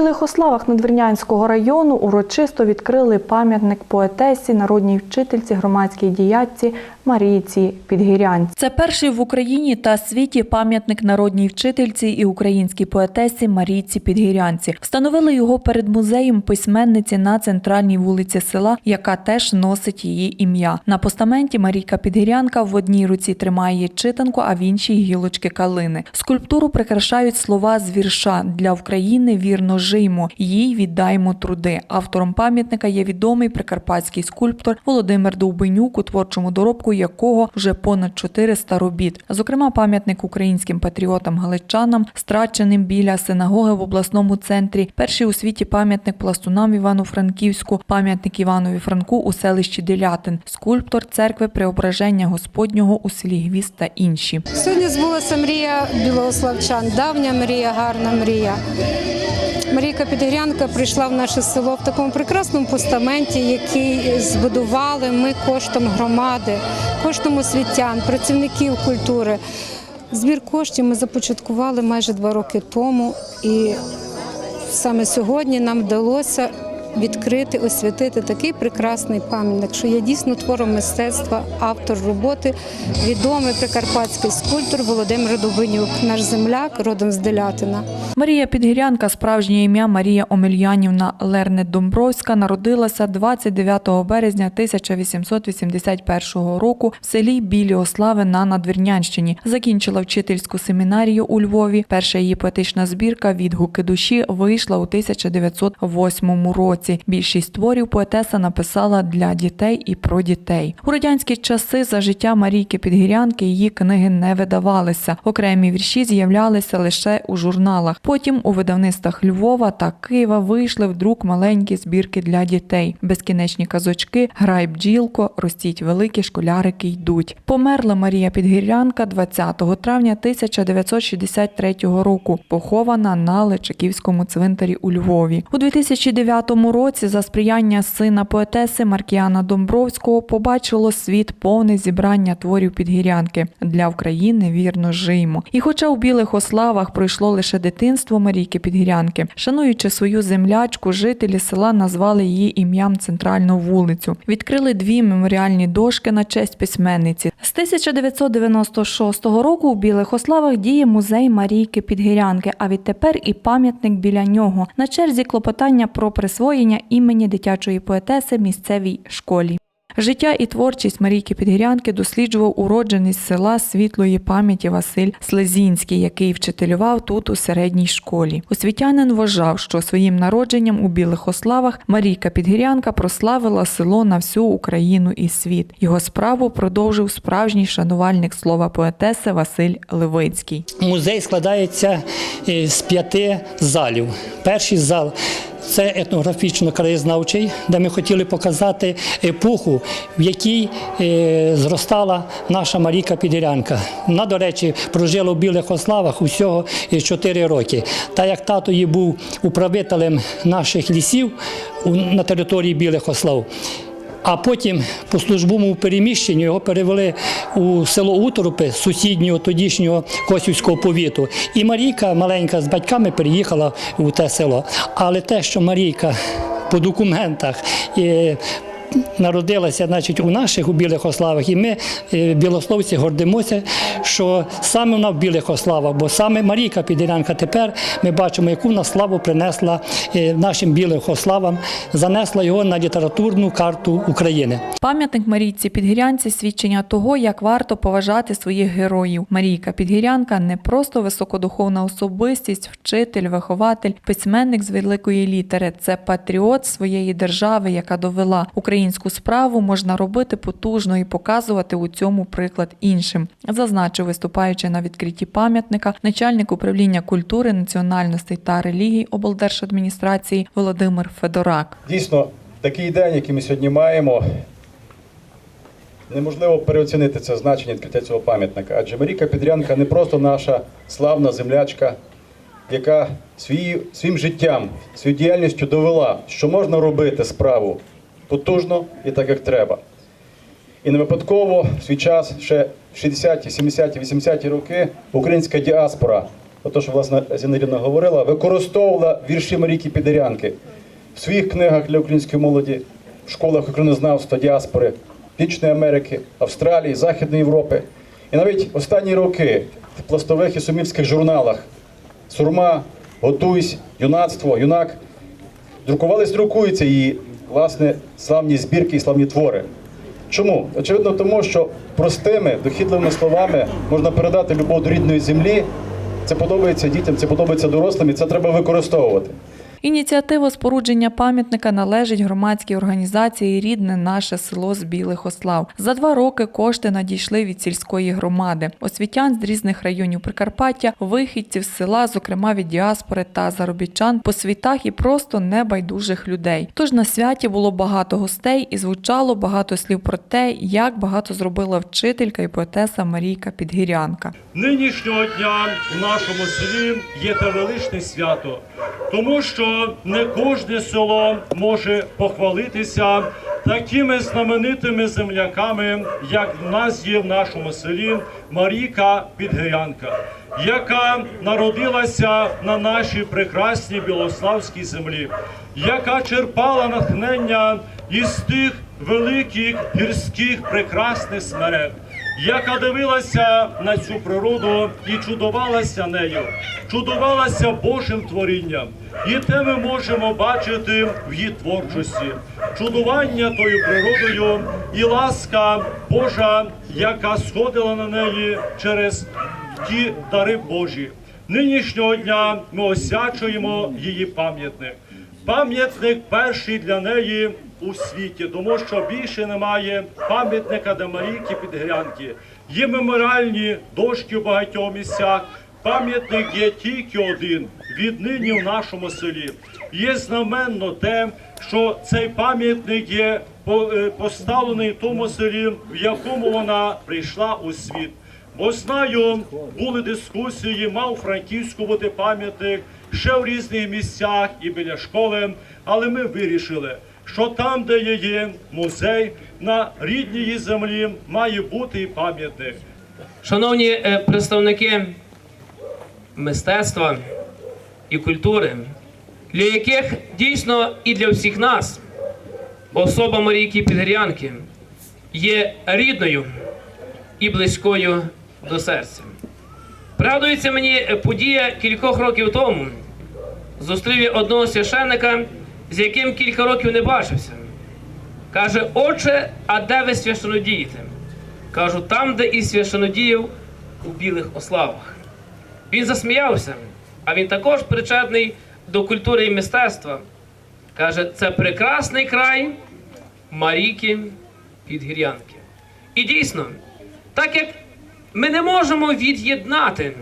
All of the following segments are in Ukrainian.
Білих Ославах Надвірнянського району урочисто відкрили пам'ятник поетесі, народній вчительці, громадській діячці Марійці Підгірянці. Це перший в Україні та світі пам'ятник народній вчительці і українській поетесі Марійці Підгірянці. Встановили його перед музеєм письменниці на центральній вулиці села, яка теж носить її ім'я. На постаменті Марійка Підгірянка в одній руці тримає читанку, а в іншій гілочки калини. Скульптуру прикрашають слова з вірша для України вірно жиймо, їй віддаймо труди. Автором пам'ятника є відомий прикарпатський скульптор Володимир Довбенюк, у творчому доробку якого вже понад 400 робіт. Зокрема, пам'ятник українським патріотам-галичанам, страченим біля синагоги в обласному центрі, перший у світі пам'ятник пластунам Івано-Франківську, пам'ятник Іванові Франку у селищі Делятин, скульптор церкви Преображення Господнього у селі Гвіст та інші. Сьогодні збулася мрія білославчан, давня мрія, гарна мрія. Марійка Підгірянка прийшла в наше село в такому прекрасному постаменті, який збудували ми коштом громади, коштом освітян, працівників культури. Збір коштів ми започаткували майже два роки тому, і саме сьогодні нам вдалося відкрити, освятити такий прекрасний пам'ятник, що є дійсно твором мистецтва, автор роботи, відомий прикарпатський скульптор Володимир Дубинюк, наш земляк, родом з Делятина. Марія Підгірянка, справжнє ім'я Марія Омельянівна Лернет Домбровська, народилася 29 березня 1881 року в селі Білі Ослави на Надвірнянщині. Закінчила вчительську семінарію у Львові. Перша її поетична збірка Відгуки душі вийшла у 1908 році. Більшість творів поетеса написала для дітей і про дітей. У радянські часи за життя Марійки Підгірянки її книги не видавалися. Окремі вірші з'являлися лише у журналах. Потім у видавництвах Львова та Києва вийшли в друк маленькі збірки для дітей. Безкінечні казочки, грай бджілко, ростіть великі школярики йдуть. Померла Марія Підгірянка 20 травня 1963 року. Похована на Личаківському цвинтарі у Львові. У 2009 році за сприяння сина поетеси Маркіяна Домбровського побачило світ повне зібрання творів Підгірянки для України. Вірно жиймо. І хоча у білих ославах пройшло лише дитинство Марійки Підгірянки, шануючи свою землячку, жителі села назвали її ім'ям центральну вулицю. Відкрили дві меморіальні дошки на честь письменниці. З 1996 року у білих ославах діє музей Марійки Підгірянки. А відтепер і пам'ятник біля нього. На черзі клопотання про присвоєння імені дитячої поетеси місцевій школі. Життя і творчість Марійки Підгірянки досліджував уроджений з села світлої пам'яті Василь Слезінський, який вчителював тут у середній школі. Освітянин вважав, що своїм народженням у Білих Ославах Марійка Підгірянка прославила село на всю Україну і світ. Його справу продовжив справжній шанувальник слова поетеси Василь Левицький. Музей складається е, з п'яти залів. Перший зал це етнографічно-краєзнавчий, де ми хотіли показати епоху, в якій е, зростала наша Марійка Підірянка. Вона, до речі, прожила в Білих Ославах усього 4 роки. Та як тато її був управителем наших лісів на території Білих Ослав. А потім по службовому переміщенню його перевели у село Уторопи, сусіднього тодішнього Косівського повіту. І Марійка маленька з батьками переїхала у те село. Але те, що Марійка по документах е, народилася значить, у наших у Білих Ославах, і ми, е, білословці, гордимося, що саме вона в Білих Ославах, бо саме Марійка Підірянка тепер ми бачимо, яку вона славу принесла е, нашим Білих Ославам, занесла його на літературну карту України. Пам'ятник Марійці Підгірянці свідчення того, як варто поважати своїх героїв. Марійка Підгірянка не просто високодуховна особистість, вчитель, вихователь, письменник з великої літери. Це патріот своєї держави, яка довела українську справу можна робити потужно і показувати у цьому приклад іншим. Зазначив, виступаючи на відкритті пам'ятника, начальник управління культури, національностей та релігій облдержадміністрації Володимир Федорак. Дійсно, такий день, який ми сьогодні маємо, неможливо переоцінити це значення відкриття цього пам'ятника. Адже Марійка Підрянка не просто наша славна землячка, яка свої, своїм життям, своєю діяльністю довела, що можна робити справу потужно і так, як треба. І не випадково в свій час, ще в 60-ті, 70-ті, 80-ті роки, українська діаспора ото, що власне Зінаїдівна говорила, використовувала вірші Марійки Підерянки в своїх книгах для української молоді, в школах українознавства, діаспори, Північної Америки, Австралії, Західної Європи. І навіть останні роки в пластових і сумівських журналах Сурма, Готуйсь, Юнацтво, Юнак друкувались, друкуються її власне славні збірки і славні твори. Чому? Очевидно, тому що простими, дохідливими словами можна передати любов до рідної землі. Це подобається дітям, це подобається дорослим, і це треба використовувати. Ініціатива спорудження пам'ятника належить громадській організації Рідне наше село з Білих Ослав. За два роки кошти надійшли від сільської громади, освітян з різних районів Прикарпаття, вихідців з села, зокрема від діаспори та заробітчан по світах і просто небайдужих людей. Тож на святі було багато гостей і звучало багато слів про те, як багато зробила вчителька і поетеса Марійка Підгірянка. Нинішнього дня в нашому селі є те величне свято, тому що не кожне село може похвалитися такими знаменитими земляками, як в нас є в нашому селі Маріка Підгирянка, яка народилася на нашій прекрасній білославській землі, яка черпала натхнення із тих великих гірських прекрасних смерек яка дивилася на цю природу і чудувалася нею, чудувалася Божим творінням. І те ми можемо бачити в її творчості, чудування тою природою і ласка Божа, яка сходила на неї через ті дари Божі. Нинішнього дня ми освячуємо її пам'ятник. Пам'ятник перший для неї у світі, тому що більше немає пам'ятника для Марійки Підгрянки. Є меморіальні дошки в багатьох місцях. Пам'ятник є тільки один віднині в нашому селі. Є знаменно те, що цей пам'ятник є е, поставлений в тому селі, в якому вона прийшла у світ. Бо знаю, були дискусії, мав Франківську бути пам'ятник, ще в різних місцях і біля школи. Але ми вирішили, що там, де є- є музей, на рідній землі має бути і пам'ятник. Шановні е, представники мистецтва і культури, для яких дійсно і для всіх нас особа Марійки Підгірянки є рідною і близькою до серця. Пригадується мені подія кількох років тому. Зустрів я одного священника, з яким кілька років не бачився. Каже, отче, а де ви священодієте? Кажу, там, де і священодіяв у білих ославах. Він засміявся, а він також причетний до культури і мистецтва. Каже, це прекрасний край Марійки Підгір'янки. І дійсно, так як ми не можемо від'єднати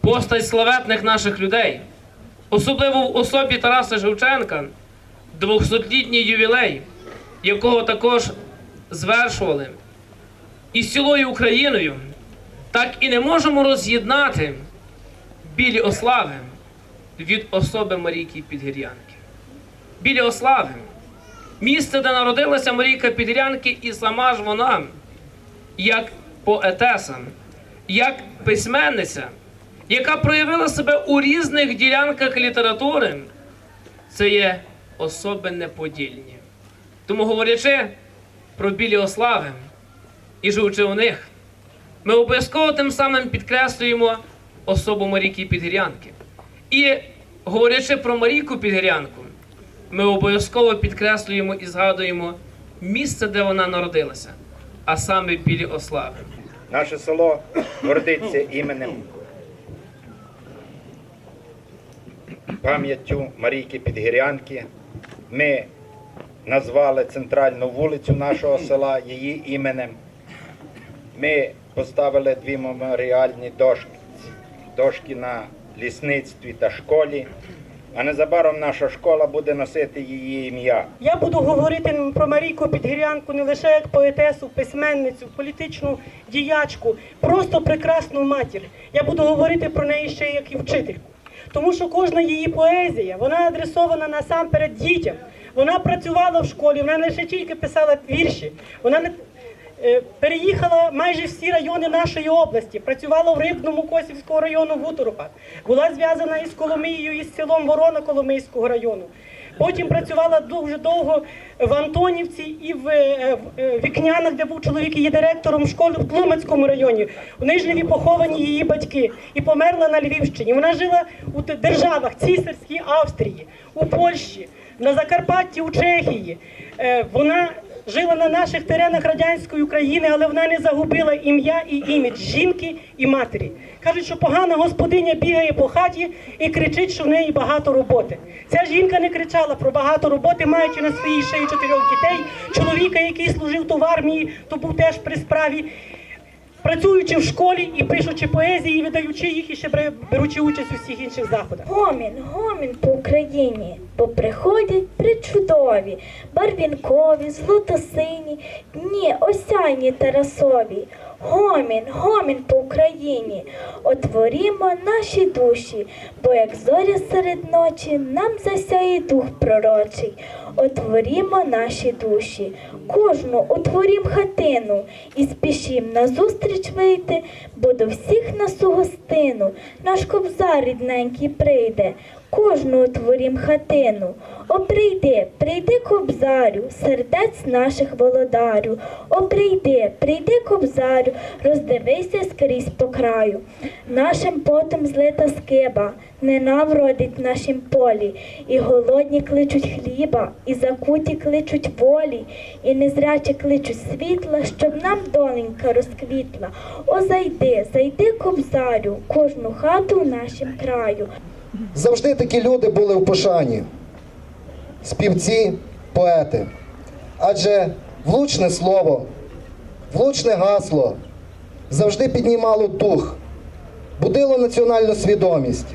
постать славетних наших людей, особливо в особі Тараса Шевченка, 200-літній ювілей, якого також звершували і з цілою Україною, так і не можемо роз'єднати білі ослави від особи Марійки Підгір'янки. Білі ослави місце, де народилася Марійка Підгір'янки, і сама ж вона, як поетеса, як письменниця, яка проявила себе у різних ділянках літератури, це є особи неподільні. Тому, говорячи про білі ослави і живучи у них, ми обов'язково тим самим підкреслюємо особу Марійки Підгірянки. І говорячи про Марійку Підгірянку, ми обов'язково підкреслюємо і згадуємо місце, де вона народилася, а саме білі ослави. Наше село гордиться іменем пам'яттю Марійки Підгірянки. Ми назвали центральну вулицю нашого села її іменем. Ми поставили дві меморіальні дошки, дошки на лісництві та школі. А незабаром наша школа буде носити її ім'я. Я буду говорити про Марійку Підгірянку не лише як поетесу, письменницю, політичну діячку, просто прекрасну матір. Я буду говорити про неї ще як і вчительку. Тому що кожна її поезія, вона адресована насамперед дітям. Вона працювала в школі, вона не лише тільки писала вірші, вона не Переїхала майже всі райони нашої області, працювала в Рибному Косівського району в Уторопах, була зв'язана із Коломією, із селом Ворона Коломийського району. Потім працювала дуже довго в Антонівці і в, е, е, Вікнянах, де був чоловік і є директором школи в Тлумацькому районі. У Нижневі поховані її батьки і померла на Львівщині. Вона жила у державах Цісарській Австрії, у Польщі, на Закарпатті, у Чехії. Е, Вона жила на наших теренах радянської України, але вона не загубила ім'я і імідж жінки і матері. Кажуть, що погана господиня бігає по хаті і кричить, що в неї багато роботи. Ця жінка не кричала про багато роботи, маючи на своїй шиї чотирьох дітей, чоловіка, який служив то в армії, то був теж при справі. Працюючи в школі і пишучи поезії, і видаючи їх, і ще беручи участь у всіх інших заходах. Гомін, гомін по Україні, бо приходять причудові, барвінкові, злото-сині, дні осяйні Тарасові. Гомін, гомін по Україні, отворімо наші душі, бо як зоря серед ночі нам засяє дух пророчий. Отворімо наші душі, кожну утворім хатину і спішім назустріч вийти, бо до всіх нас у гостину наш кобзар рідненький прийде, кожну утворім хатину. О, прийди, прийди кобзарю, сердець наших володарю. О, прийди, прийди кобзарю, роздивися скрізь по краю. Нашим потом злита скиба, не нам родить нашім полі, і голодні кличуть хліба, і закуті кличуть волі, і незрячі кличуть світла, щоб нам доленька розквітла. О, зайди, зайди, кобзарю, кожну хату в нашім краю. Завжди такі люди були в пошані. Співці, поети. Адже влучне слово, влучне гасло завжди піднімало дух, будило національну свідомість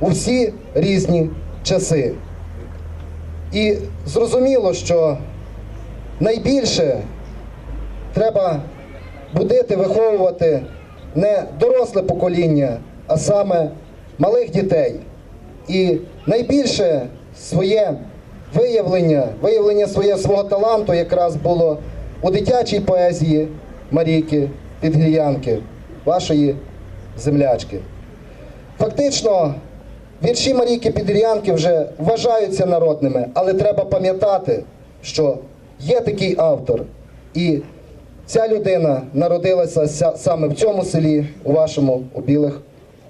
у всі різні часи. І зрозуміло, що найбільше треба будити, виховувати не доросле покоління, а саме малих дітей. І найбільше своє виявлення, виявлення своє свого таланту якраз було у дитячій поезії Марійки Підгір'янки, вашої землячки. Фактично, вірші Марійки Підгір'янки вже вважаються народними, але треба пам'ятати, що є такий автор, і ця людина народилася саме в цьому селі, у вашому у Білих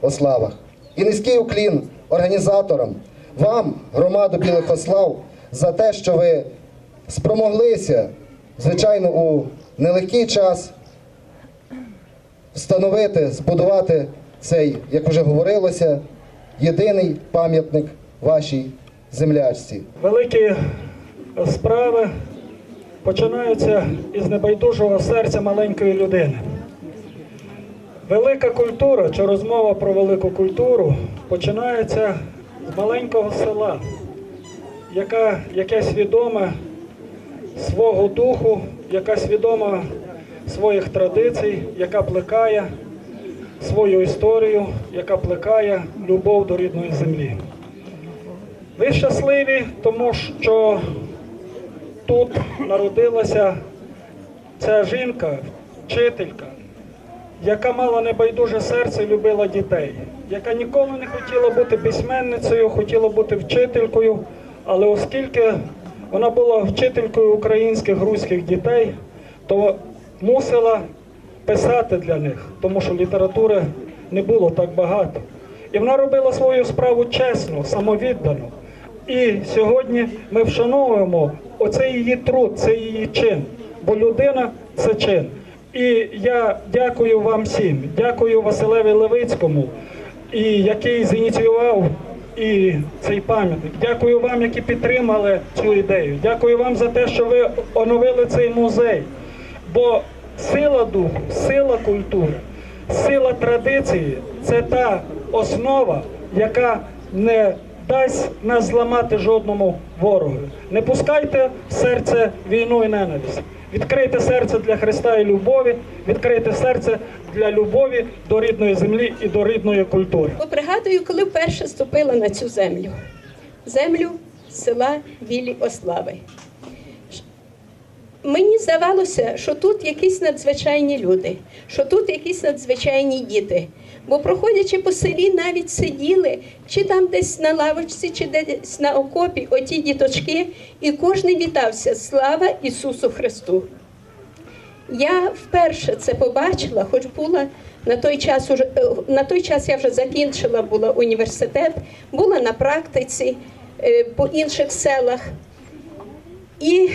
Ославах. І низький уклін організаторам, вам, громаду Білих Ослав, за те, що ви спромоглися, звичайно, у нелегкий час встановити, збудувати цей, як вже говорилося, єдиний пам'ятник вашій землячці. Великі справи починаються із небайдужого серця маленької людини. Велика культура чи розмова про велику культуру починається з маленького села, яка, яке свідоме свого духу, яка свідома своїх традицій, яка плекає свою історію, яка плекає любов до рідної землі. Ви щасливі, тому що тут народилася ця жінка, вчителька, яка мала небайдуже серце і любила дітей, яка ніколи не хотіла бути письменницею, хотіла бути вчителькою, але оскільки вона була вчителькою українських грузьких дітей, то мусила писати для них, тому що літератури не було так багато. І вона робила свою справу чесно, самовіддано. І сьогодні ми вшановуємо оцей її труд, цей її чин, бо людина це чин. І я дякую вам всім, дякую Василеві Левицькому, і який зініціював і цей пам'ятник. Дякую вам, які підтримали цю ідею. Дякую вам за те, що ви оновили цей музей. Бо сила духу, сила культури, сила традиції це та основа, яка не дасть нас зламати жодному ворогу. Не пускайте в серце війну і ненависть. Відкрийте серце для Христа і любові, відкрийте серце для любові до рідної землі і до рідної культури. Пригадую, коли вперше ступила на цю землю, землю села Білі Ослави. мені здавалося, що тут якісь надзвичайні люди, що тут якісь надзвичайні діти. Бо проходячи по селі, навіть сиділи, чи там десь на лавочці, чи десь на окопі, оті діточки, і кожен вітався. Слава Ісусу Христу! Я вперше це побачила, хоч була на той час уже е, на той час я вже закінчила була університет, була на практиці е, по інших селах. І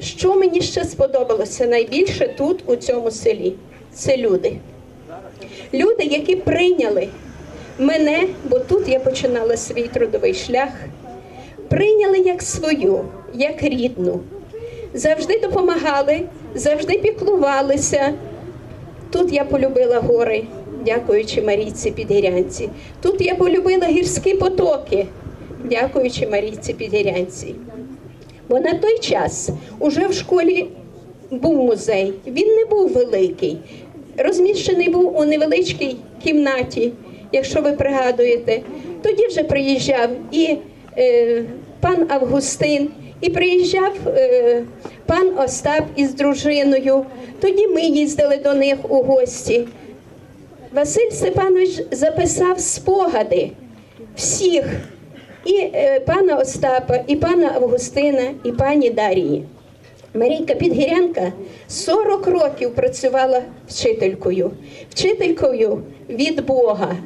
що мені ще сподобалося найбільше тут, у цьому селі, це люди. Люди, які прийняли мене, бо тут я починала свій трудовий шлях, прийняли як свою, як рідну завжди допомагали, завжди піклувалися. Тут я полюбила гори, дякуючи Марійці Підгірянці. Тут я полюбила гірські потоки, дякуючи Марійці Підгірянці. Бо на той час уже в школі був музей, він не був великий, розміщений був у невеличкій кімнаті, якщо ви пригадуєте. Тоді вже приїжджав і е, пан Августин, і приїжджав е, пан Остап із дружиною. Тоді ми їздили до них у гості. Василь Степанович записав спогади всіх і е, пана Остапа, і пана Августина, і пані Дарії. Марійка Підгірянка 40 років працювала вчителькою, вчителькою від Бога.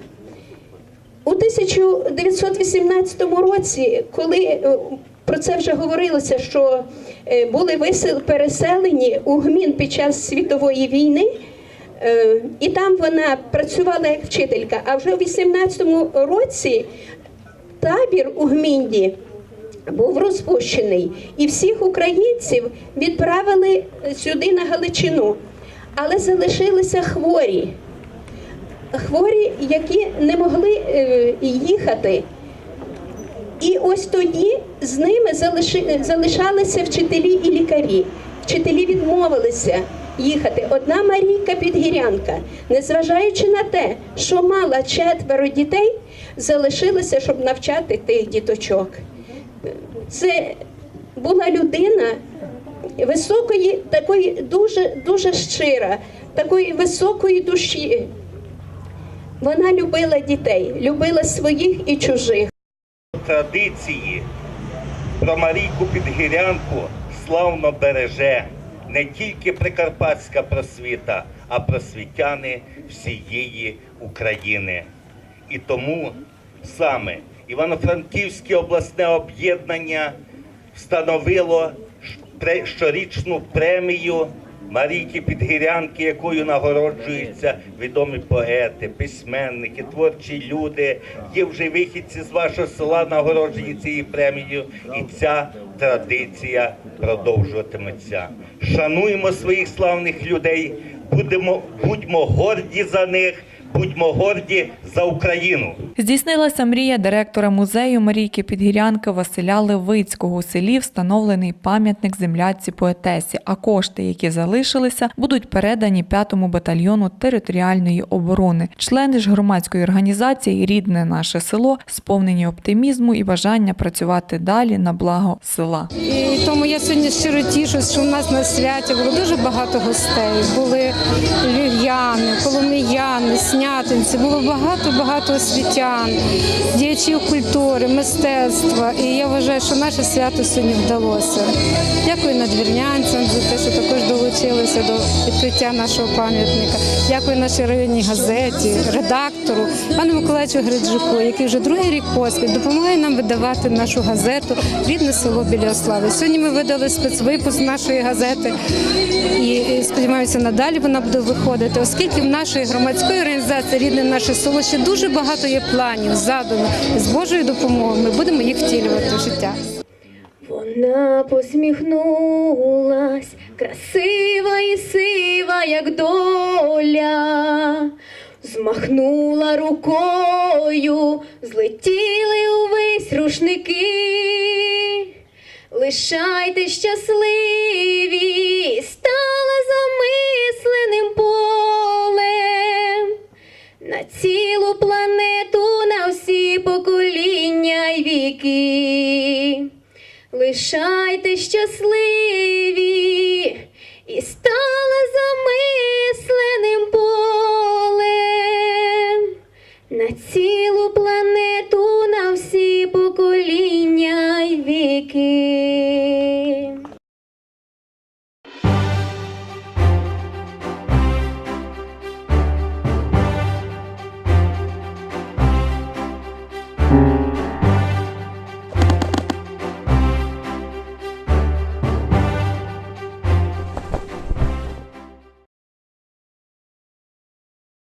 У 1918 році, коли е, про це вже говорилося, що е, були висел- переселені у гмін під час світової війни, е, і там вона працювала як вчителька. А вже у 18-му році табір у Гмінді був розпущений, і всіх українців відправили сюди на Галичину, але залишилися хворі. Хворі, які не могли е, їхати. І ось тоді з ними залишалися вчителі і лікарі. Вчителі відмовилися їхати. Одна Марійка Підгірянка, незважаючи на те, що мала четверо дітей, залишилася, щоб навчати тих діточок. Це була людина високої, такої дуже, дуже щира, такої високої душі. Вона любила дітей, любила своїх і чужих. традиції про Марійку Підгірянку славно береже не тільки Прикарпатська просвіта, а просвітяни всієї України. І тому саме Івано-Франківське обласне об'єднання встановило щорічну премію Марійки Підгірянки, якою нагороджуються відомі поети, письменники, творчі люди. Є вже вихідці з вашого села нагороджені цією премією, і ця традиція продовжуватиметься. Шануємо своїх славних людей, будемо, будьмо горді за них, будьмо горді за Україну. Здійснилася мрія директора музею Марійки Підгірянки Василя Левицького у селі встановлений пам'ятник земляці поетесі. А кошти, які залишилися, будуть передані 5-му батальйону територіальної оборони. Члени ж громадської організації Рідне наше село сповнені оптимізму і бажання працювати далі на благо села. І тому я сьогодні щиро тішусь, що в нас на святі було дуже багато гостей. Були львів'яни, коломияни, снятинці, було багато-багато освітян, діячів культури, мистецтва. І я вважаю, що наше свято сьогодні вдалося. Дякую надвірнянцям за те, що також долучилися до відкриття нашого пам'ятника. Дякую нашій районній газеті, редактору, пану Миколаївичу Гриджуку, який вже другий рік поспіль допомагає нам видавати нашу газету Рідне село біля Ослави. Сьогодні ми видали спецвипуск нашої газети і сподіваюся, надалі вона буде виходити, оскільки в нашої громадської організації Рідне наше село ще дуже багато є планів задано з Божою допомогою. Ми будемо їх втілювати в життя. Вона посміхнулась, красива і сива, як доля, змахнула рукою, злетіли увесь рушники. Лишайте щасливі, стала замисленим на цілу планету, на всі покоління й віки. Лишайте щасливі,